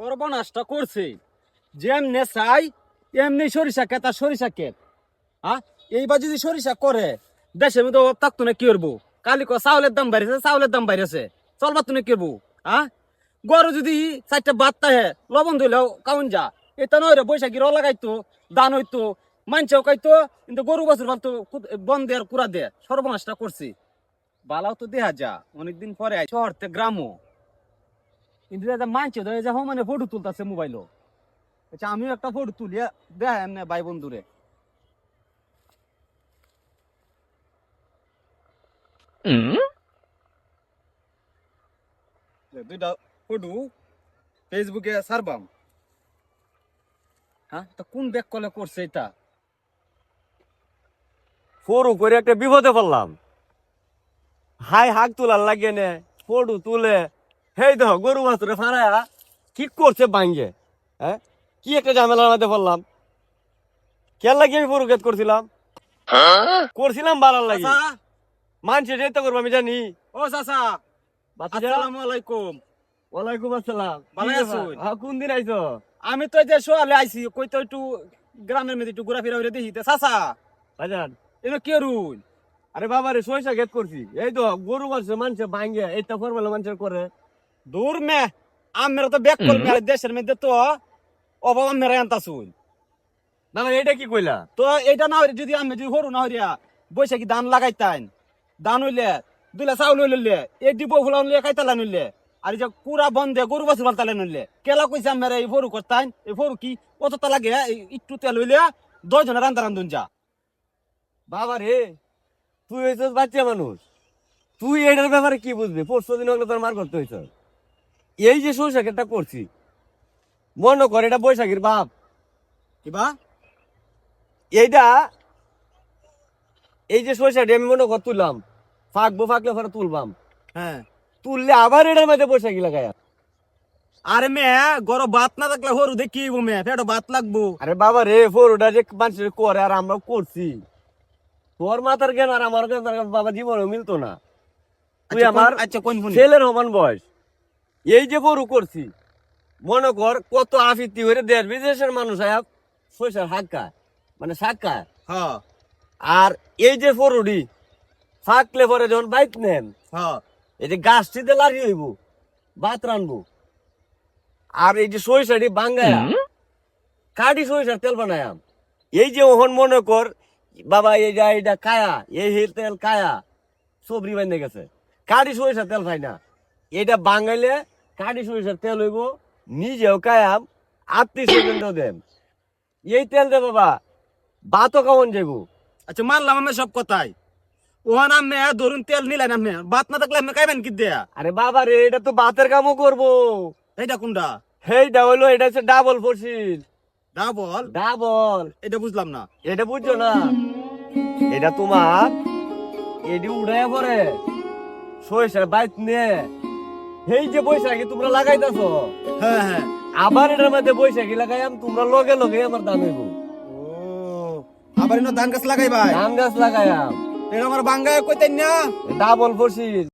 সর্বনাশটা করছে। যেমনে চাই এমনি সরিষা ক্ষেত আর সরিষা ক্ষেত হ্যাঁ এইবার যদি সরিষা করে, দেশের মধ্যে অভাব থাকতো না, কি করব? কালি কো চাউলের দাম বাড়িছে চাউলের দাম বাড়িছে চলবার তো না, কি করব? হ্যাঁ গরু যদি চারটা বাদ তাহে লবণ ধুইলেও কাউন যা। এটা নয় রে, বৈশাখী র লাগাইতো দান হইতো মানছেও খাইতো, কিন্তু গরু বছর ফালতো বন দেয়ার কুড়া দে সর্বনাশটা করছি। বালাও তো দেহা যা, অনেকদিন পরে আই শহরতে গ্রামও। কিন্তু দাদা মানছে তো এই যে মানে ফটো তুলতেছে মোবাইলও আচ্ছা আমিও একটা ফটো তুলিয়া দেয় এমনি ভাই বন্ধুরে। দুইটা ফটো ফেসবুকে সারবাম হ্যাঁ তা কোন ব্যাক কলে করছে এটা? ফোরু করে একটা বিপদে পড়লাম। হাই হাক তোলার লাগে নে ফোটু তুলে হেই দেখো গরু বাছুরে ফাড়ায়া কি করছে বাঙ্গে হ্যাঁ? কি একটা ঝামেলার মধ্যে পড়লাম। কেন লাগে আমি ফোরু গেত করছিলাম? করছিলাম বাড়ার লাগে। মানছে যেতে করব আমি জানি। ও চাচা। আসসালামু আলাইকুম। ওয়ালাইকুম আসসালাম। ভালো? আছুন? হ্যাঁ, কোন দিন আইছো? আমি তো এই যে সোয়ালে আইছি কই তো একটু গ্রামের মধ্যে একটু ঘোরাফেরা করে দেখি তে। চাচা। বাজান এনে কে রুল আরে বাবা রে সরিষা গেত করছি। এই তো গরু বাছুরে মানুষে ভাঙ্গে এইটা ফরমাল মানুষের করে। দূর মে আমরা তো ব্যাক কল মেরে দেশের মধ্যে তো অভাব মেরে আনতাছুন না না এটা কি কইলা? তো এটা না হইলে যদি আমি যদি হরু না হইয়া বৈশাখী ধান লাগাইতাইন? ধান হইলে দুইলা চাউল হইলে এই ডিপো ফুলান লিয়ে খাইতালা নইলে আর যে পুরা বন্ধে গরু বাছুর ফালতালে নইলে কেলা কইছে আমরা এই ফরু করতাইন? এই ফরু কি? অতটা লাগে একটু তেল হইলে দশ জনের রান্ধা রান্ধুন যা। বাবা রে তুই হয়েছিস বাচ্চা মানুষ। তুই এটার ব্যাপারে কি বুঝবি? পরশু দিন হলে তোর মার করতে হয়েছ এই যে সৌসাকেরটা করছি মনে কর এটা বৈশাখীর বাপ। কিবা এইটা এই যে সরিষাটি আমি মনে কর তুললাম ফাঁকবো ফাঁকলে পরে তুলবাম। হ্যাঁ। তুললে আবার এটার মধ্যে বৈশাখী লাগাই আরে মে গরো ভাত না থাকলে হরু দেখি মে ফেটো ভাত লাগবো। আরে বাবা রে ফোরোটা যে মানুষের করে আর আমরা করছি। তোর মাথার জ্ঞান আর আমার বাবা জীবনে মিলতো না। তুই আচ্ছা, আমার আচ্ছা কোন ছেলের সমান বয়স। এই যে গরু করছি মনে কর কত আফিতি হয়ে দেশ বিদেশের মানুষ আয়া পয়সার হাত খায় মানে খায় হ্যাঁ। আর এই যে ফরুডি ফাঁকলে পরে যখন বাইক নেন হ্যাঁ। এই যে গাছটিতে লাড়ি হইব ভাত রানবো। আর এই যে সরিষাটি বাঙ্গায়া কাটি সরিষার তেল বানায়াম এই যে ওহন মনে কর বাবা এই যে এইটা কায়া এই তেল কায়া সবরি বান্ধে গেছে। কাটি সরিষার তেল খাই না। এটা বাঙাইলে কাটি সরিষার তেল হইব নিজেও কায়াম আত্মীয় স্বজন দেন এই তেল দে বাবা ভাতও কেমন যাইব? আচ্ছা মানলাম আমি সব কথাই। ওহান আমি ধরুন তেল নিলেন আপনি ভাত না থাকলে আপনি খাইবেন কি দেয়া? আরে বাবা রে এটা তো ভাতের কামও করব। এইটা কোনটা? হেইটা হইল এটা হচ্ছে ডাবল ফোরশিল ডাবল? ডাবল। এটা বুঝলাম না। এটা বুঝছ না? এটা তোমার এটি উড়াইয়া পরে সরিষার বাইত নে এই যে বৈশাখী তোমরা লাগাইতেছো? হ্যাঁ হ্যাঁ। আবার এটার মধ্যে বৈশাখী লাগাইয়াম তোমরা লগে লগে আমার দাম হইব। ও আবার ধান গাছ লাগাই ভাই? ধান গাছ লাগাইয়াম। এটা আমার বাঙ্গায় কইতেন না? Double fossil.